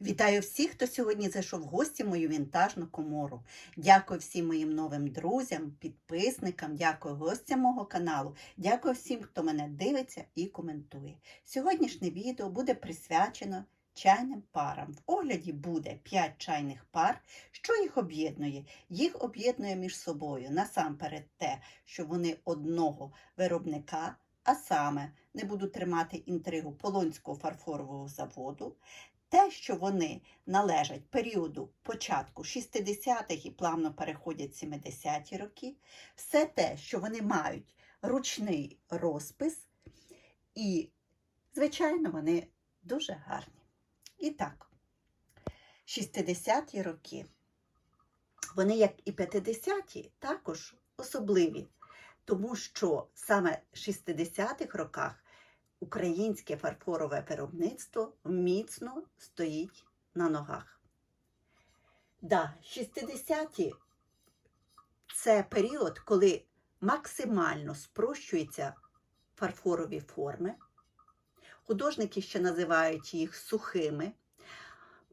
Вітаю всіх, хто сьогодні зайшов в гості в мою вінтажну комору. Дякую всім моїм новим друзям, підписникам, дякую гостям мого каналу. Дякую всім, хто мене дивиться і коментує. Сьогоднішнє відео буде присвячено чайним парам. В огляді буде 5 чайних пар. Що їх об'єднує? Їх об'єднує між собою насамперед те, що вони одного виробника, а саме не буду тримати інтригу Полонського фарфорового заводу. Те, що вони належать періоду початку 60-х і плавно переходять 70-ті роки, все те, що вони мають ручний розпис, і, звичайно, вони дуже гарні. І так, 60-ті роки, вони, як і 50-ті, також особливі, тому що саме в 60-х роках українське фарфорове виробництво міцно стоїть на ногах. Да, 60-ті це період, коли максимально спрощуються фарфорові форми. Художники ще називають їх сухими,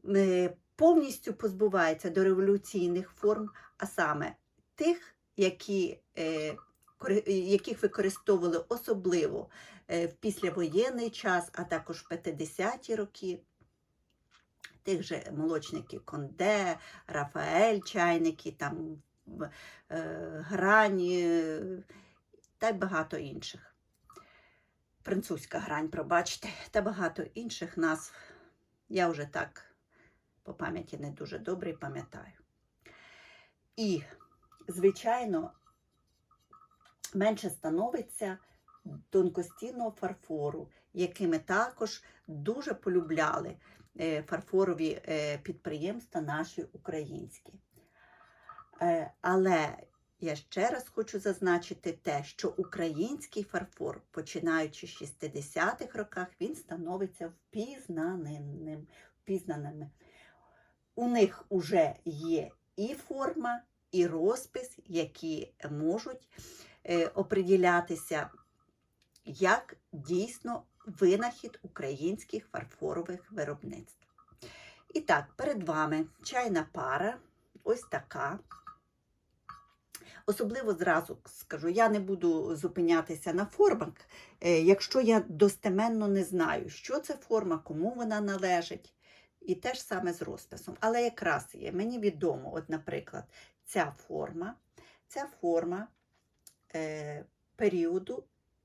Е, повністю позбуваються до революційних форм, а саме тих, які, е, яких використовували особливо е, в післявоєнний час, а також в 50-ті роки. Тих же молочники Конде, Рафаель чайники, там е, грані е, та багато інших. Французька грань, пробачте, та багато інших назв. Я вже так по пам'яті не дуже добре пам'ятаю. І, звичайно, менше становиться тонкостінного фарфору, якими також дуже полюбляли е, фарфорові е, підприємства наші українські. Е, Але я ще раз хочу зазначити те, що український фарфор, починаючи з 60-х роках, він становиться впізнаним. впізнаними. У них вже є і форма, і розпис, які можуть оприділятися як дійсно винахід українських фарфорових виробництв. І так, перед вами чайна пара, ось така. Особливо зразу скажу, я не буду зупинятися на формах, е, якщо я достеменно не знаю, що це форма, кому вона належить, і те ж саме з розписом. Але якраз є, мені відомо, от, наприклад, ця форма, ця форма е, періоду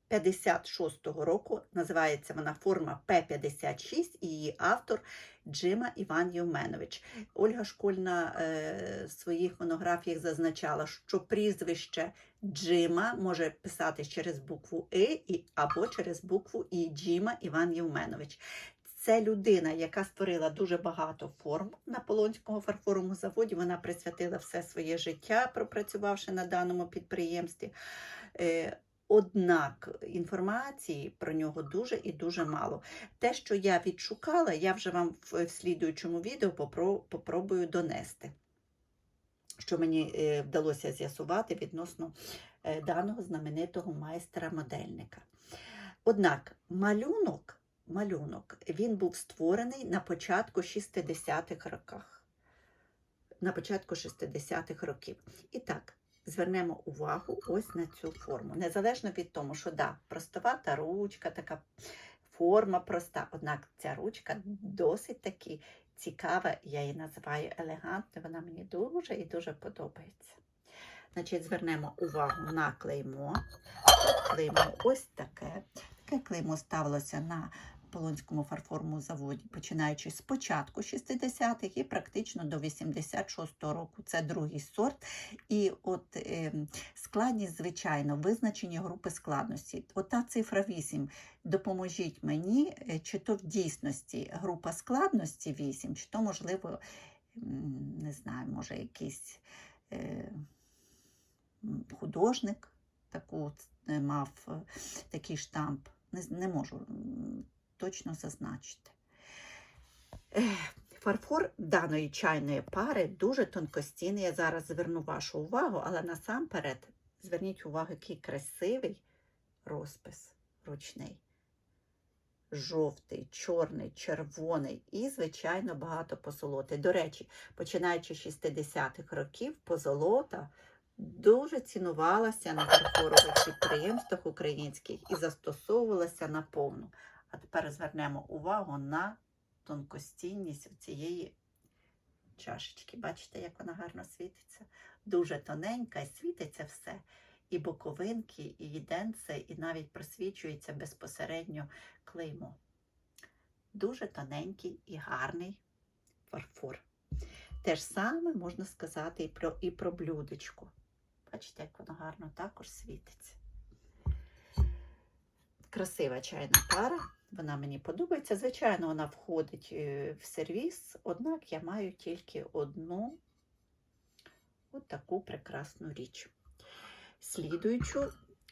56-го року, називається вона форма П-56, і її автор Джима Іван Євменович. Ольга Школьна е, в своїх монографіях зазначала, що прізвище Джима може писати через букву И або через букву І Джима Іван Євменович. Це людина, яка створила дуже багато форм на Полонському фарфоровому заводі. Вона присвятила все своє життя, пропрацювавши на даному підприємстві. Е, Однак інформації про нього дуже і дуже мало. Те, що я відшукала, я вже вам в слідуючому відео попро- попробую донести, що мені е, вдалося з'ясувати відносно е, даного знаменитого майстра-модельника. Однак малюнок, малюнок він був створений на початку 60-х роках. На початку 60-х років. І так, звернемо увагу ось на цю форму. Незалежно від того, що да, простовата ручка, така форма проста, однак ця ручка досить таки цікава, я її називаю елегантною, вона мені дуже і дуже подобається. Значить, звернемо увагу на клеймо. Клеймо ось таке. Таке клеймо ставилося на Полонському фарфоровому заводі, починаючи з початку 60-х і практично до 86-го року. Це другий сорт. І от е, складність, звичайно, визначення групи складності. Ота цифра 8. Допоможіть мені, е, чи то в дійсності група складності 8, чи то, можливо, не знаю, може, якийсь е, художник таку е, мав е, такий штамп. Не, не можу точно зазначити. Фарфор даної чайної пари дуже тонкостінний. Я зараз зверну вашу увагу, але насамперед зверніть увагу, який красивий розпис ручний. жовтий, чорний, червоний і, звичайно, багато позолоти. До речі, починаючи з 60-х років, позолота дуже цінувалася на фарфорових підприємствах українських і застосовувалася наповну. А тепер звернемо увагу на тонкостінність цієї чашечки. Бачите, як вона гарно світиться? Дуже тоненька і світиться все. І боковинки, і іденце, і навіть просвічується безпосередньо клеймо. Дуже тоненький і гарний фарфор. Те ж саме можна сказати і про, і про блюдечко. Бачите, як воно гарно також світиться. Красива чайна пара, вона мені подобається. Звичайно, вона входить е, в сервіс, однак я маю тільки одну от таку прекрасну річ. Слідуючу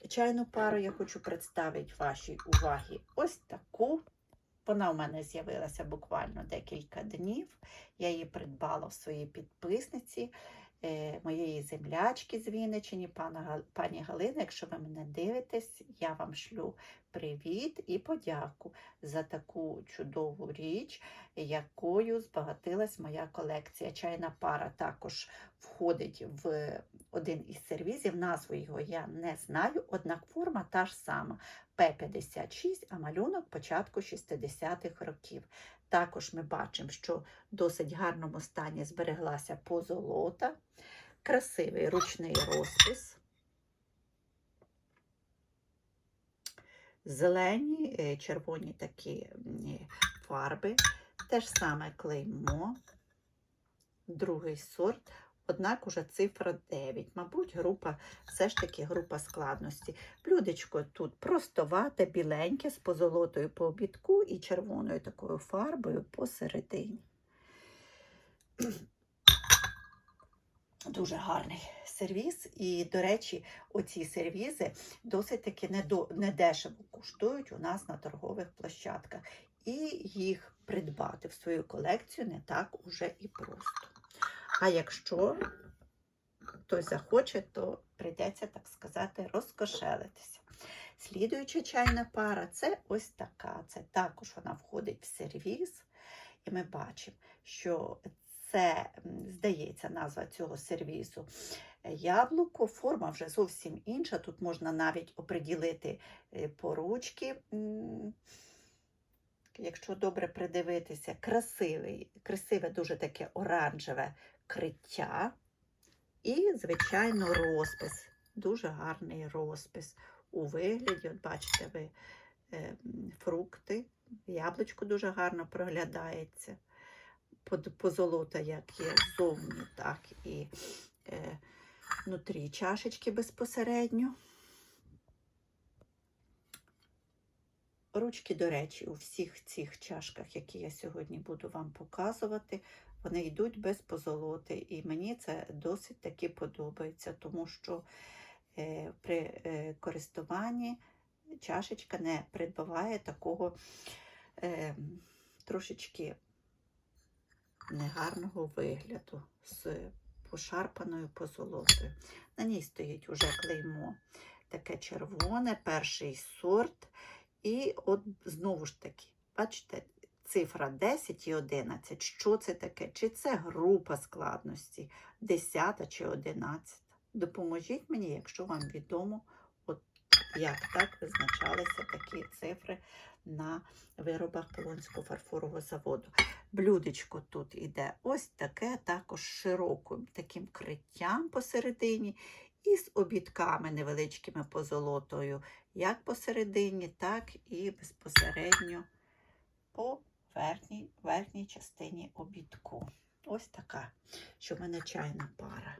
чайну пару я хочу представити вашій увазі ось таку. Вона у мене з'явилася буквально декілька днів. Я її придбала в своїй підписниці, моєї землячки з Вінниччини, пана, пані Галини. Якщо ви мене дивитесь, я вам шлю привіт і подяку за таку чудову річ, якою збагатилась моя колекція. Чайна пара також входить в один із сервізів. Назву його я не знаю, однак форма та ж сама. П-56, а малюнок початку 60-х років. Також ми бачимо, що в досить гарному стані збереглася позолота, красивий ручний розпис, зелені, е, червоні такі фарби, те ж саме клеймо, другий сорт. Однак уже цифра 9. Мабуть, група все ж таки група складності. Блюдечко тут простовате, біленьке, з позолотою по обідку і червоною такою фарбою посередині. Дуже гарний сервіс. І, до речі, оці сервізи досить таки недешево коштують у нас на торгових площадках. І їх придбати в свою колекцію не так уже і просто. А якщо хтось захоче, то прийдеться, так сказати, розкошелитися. Слідуюча чайна пара це ось така. Це також вона входить в сервіс. І ми бачимо, що це, здається, назва цього сервісу яблуко, форма вже зовсім інша. Тут можна навіть оприділити е, по ручки. м, Якщо добре придивитися, красивий, красиве дуже таке оранжеве криття. І, звичайно, розпис. Дуже гарний розпис. У вигляді, от бачите, ви е, фрукти, яблучко дуже гарно проглядається. Позолота як є ззовні, так і е, внутрі чашечки безпосередньо. Ручки, до речі, у всіх цих чашках, які я сьогодні буду вам показувати, вони йдуть без позолоти. І мені це досить таки подобається, тому що е, при е, користуванні чашечка не придбаває такого е, трошечки негарного вигляду з пошарпаною позолотою. На ній стоїть уже клеймо таке червоне, перший сорт. І от знову ж таки, бачите, цифра 10 і 11. Що це таке? Чи це група складності 10 чи 11? Допоможіть мені, якщо вам відомо, от як так визначалися такі цифри на виробах Полонського фарфорового заводу. Блюдечко тут іде ось таке, також широким таким криттям посередині. І з обідками невеличкими позолотою, як посередині, так і безпосередньо по верхній, верхній частині обідку. Ось така, що в мене чайна пара.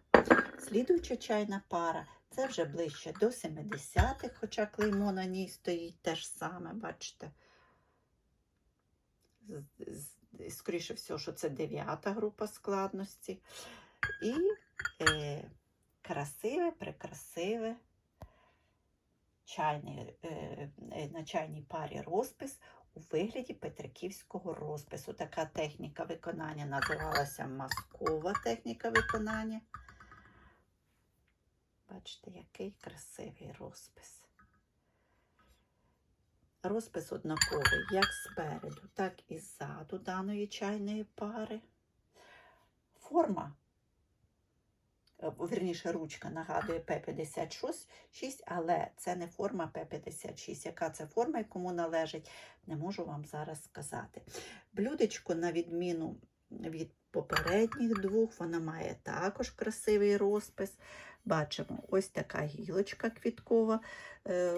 Слідуюча чайна пара це вже ближче до 70-х, хоча клеймо на ній стоїть те ж саме, бачите. Скоріше всього, що це дев'ята група складності. І е, красиве, прекрасиве чайний, е, на чайній парі розпис у вигляді петриківського розпису. Така техніка виконання називалася маскова техніка виконання. Бачите, який красивий розпис. Розпис однаковий як спереду, так і ззаду даної чайної пари. Форма, верніше, ручка нагадує П-56, але це не форма П-56. Яка це форма і кому належить, не можу вам зараз сказати. Блюдечко, на відміну від попередніх двох, вона має також красивий розпис. Бачимо, ось така гілочка квіткова е,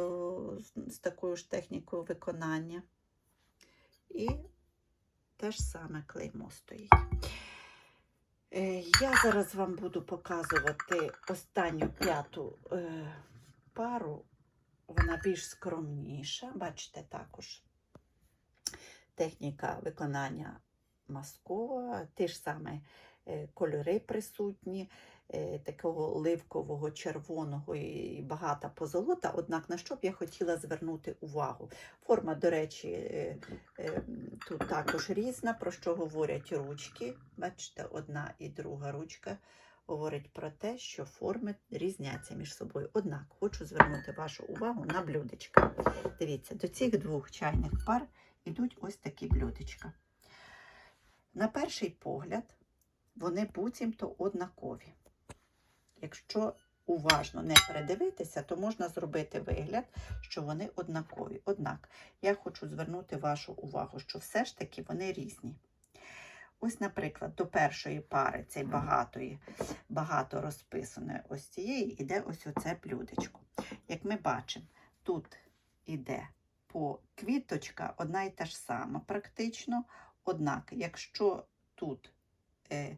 з такою ж технікою виконання. І те ж саме клеймо стоїть. Е, Я зараз вам буду показувати останню п'яту е, пару. Вона більш скромніша. Бачите, також техніка виконання маскова, ті ж саме кольори присутні, такого оливкового, червоного і багата позолота. Однак на що б я хотіла звернути увагу? Форма, до речі, е, е, тут також різна, про що говорять ручки. Бачите, одна і друга ручка говорить про те, що форми різняться між собою. Однак хочу звернути вашу увагу на блюдечка. Дивіться, до цих двох чайних пар йдуть ось такі блюдечка. На перший погляд, вони буцімто однакові. Якщо уважно не передивитися, то можна зробити вигляд, що вони однакові. Однак я хочу звернути вашу увагу, що все ж таки вони різні. Ось, наприклад, до першої пари, цієї багатої, багато розписаної ось цієї, іде ось оце блюдечко. Як ми бачимо, тут іде по квіточка одна і та ж сама практично. Однак, якщо тут е,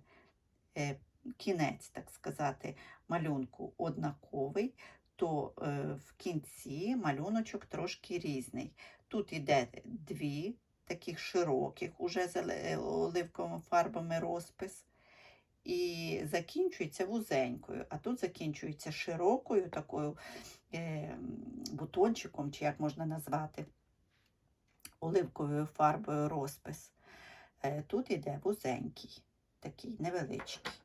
е, кінець, так сказати, малюнку однаковий, то е, в кінці малюночок трошки різний. Тут іде дві таких широких, уже з оливковими фарбами розпис. І закінчується вузенькою, а тут закінчується широкою такою е, бутончиком, чи як можна назвати, оливковою фарбою розпис. Е, Тут іде вузенький, такий невеличкий.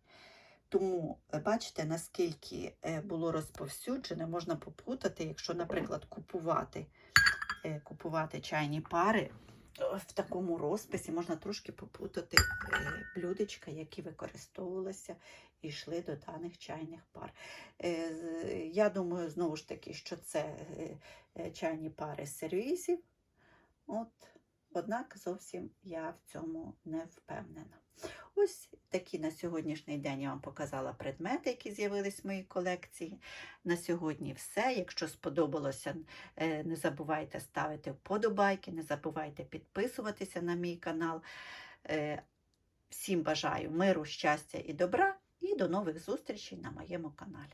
Тому е, бачите, наскільки е, було розповсюджене, можна попутати, якщо, наприклад, купувати, е, купувати чайні пари в такому розписі, можна трошки попутати блюдечка, які використовувалися і йшли до даних чайних пар. Я думаю, знову ж таки, що це чайні пари сервізів. Однак зовсім я в цьому не впевнена. Ось такі на сьогоднішній день я вам показала предмети, які з'явились в моїй колекції. На сьогодні все. Якщо сподобалося, е, не забувайте ставити вподобайки, не забувайте підписуватися на мій канал. Е, Всім бажаю миру, щастя і добра, і до нових зустрічей на моєму каналі.